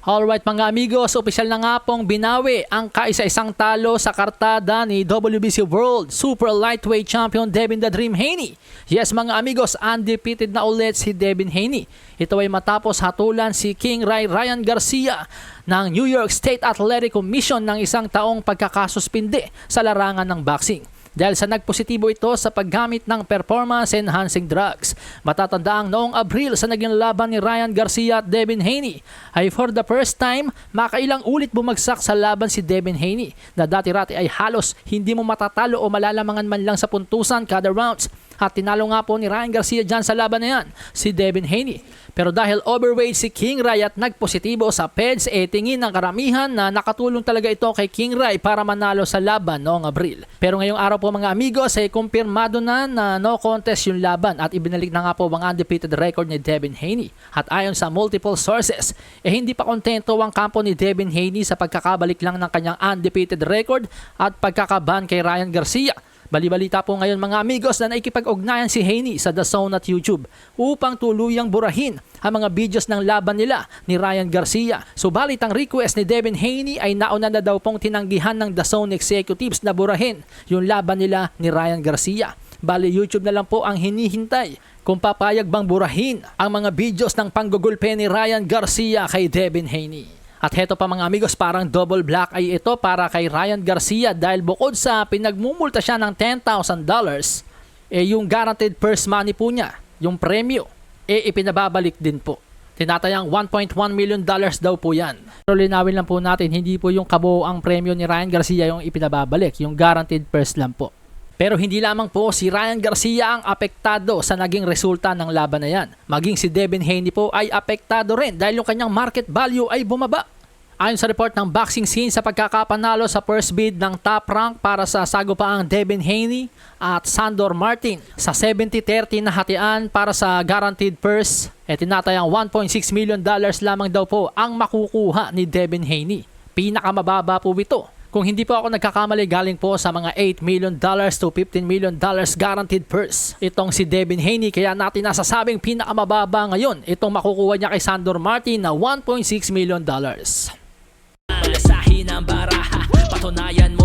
Alright mga amigos, opisyal na nga pong binawi ang kaisa-isang talo sa kartada ni WBC World Super Lightweight Champion Devin The Dream Haney. Yes mga amigos, undefeated na ulit si Devin Haney. Ito ay matapos hatulan si King Ray Ryan Garcia ng New York State Athletic Commission ng isang taong pagkakasuspinde sa larangan ng boxing dahil sa nagpositibo ito sa paggamit ng performance-enhancing drugs. Matatanda ang noong Abril sa naging laban ni Ryan Garcia at Devin Haney ay for the first time makailang ulit bumagsak sa laban si Devin Haney na dati-rati ay halos hindi mo matatalo o malalamangan man lang sa puntusan kada rounds. At tinalo nga po ni Ryan Garcia dyan sa laban na yan, si Devin Haney. Pero dahil overweight si King Ray at nagpositibo sa PEDS, e tingin ng karamihan na nakatulong talaga ito kay King Ray para manalo sa laban noong Abril. Pero ngayong araw po mga amigos ay kumpirmado na na no contest yung laban at ibinalik na nga po ang undefeated record ni Devin Haney. At ayon sa multiple sources, eh hindi pa kontento ang kampo ni Devin Haney sa pagkakabalik lang ng kanyang undefeated record at pagkakaban kay Ryan Garcia. Balibalita po ngayon mga amigos na naikipag-ugnayan si Haney sa Zone at YouTube upang tuluyang burahin ang mga videos ng laban nila ni Ryan Garcia. Subalit ang request ni Devin Haney ay nauna na daw pong tinanggihan ng Zone executives na burahin yung laban nila ni Ryan Garcia. Bali YouTube na lang po ang hinihintay kung papayag bang burahin ang mga videos ng panggugulpe ni Ryan Garcia kay Devin Haney. At heto pa mga amigos, parang double black ay ito para kay Ryan Garcia dahil bukod sa pinagmumulta siya ng $10,000, eh yung guaranteed purse money po niya, yung premyo, eh ipinababalik din po. Tinatayang 1.1 million dollars daw po yan. Pero linawin lang po natin, hindi po yung kabuo ang premyo ni Ryan Garcia yung ipinababalik, yung guaranteed purse lang po. Pero hindi lamang po si Ryan Garcia ang apektado sa naging resulta ng laban na yan. Maging si Devin Haney po ay apektado rin dahil yung kanyang market value ay bumaba. Ayon sa report ng boxing scene sa pagkakapanalo sa first bid ng top rank para sa sagupaang Devin Haney at Sandor Martin sa 70-30 na hatian para sa guaranteed purse, e tinatayang 1.6 million dollars lamang daw po ang makukuha ni Devin Haney. Pinakamababa po ito kung hindi po ako nagkakamali galing po sa mga 8 million dollars to 15 million dollars guaranteed purse. Itong si Devin Haney kaya natin nasasabing pinakamababa ngayon itong makukuha niya kay Sandor Martin na 1.6 million dollars. Sa hinang baraha Patunayan mo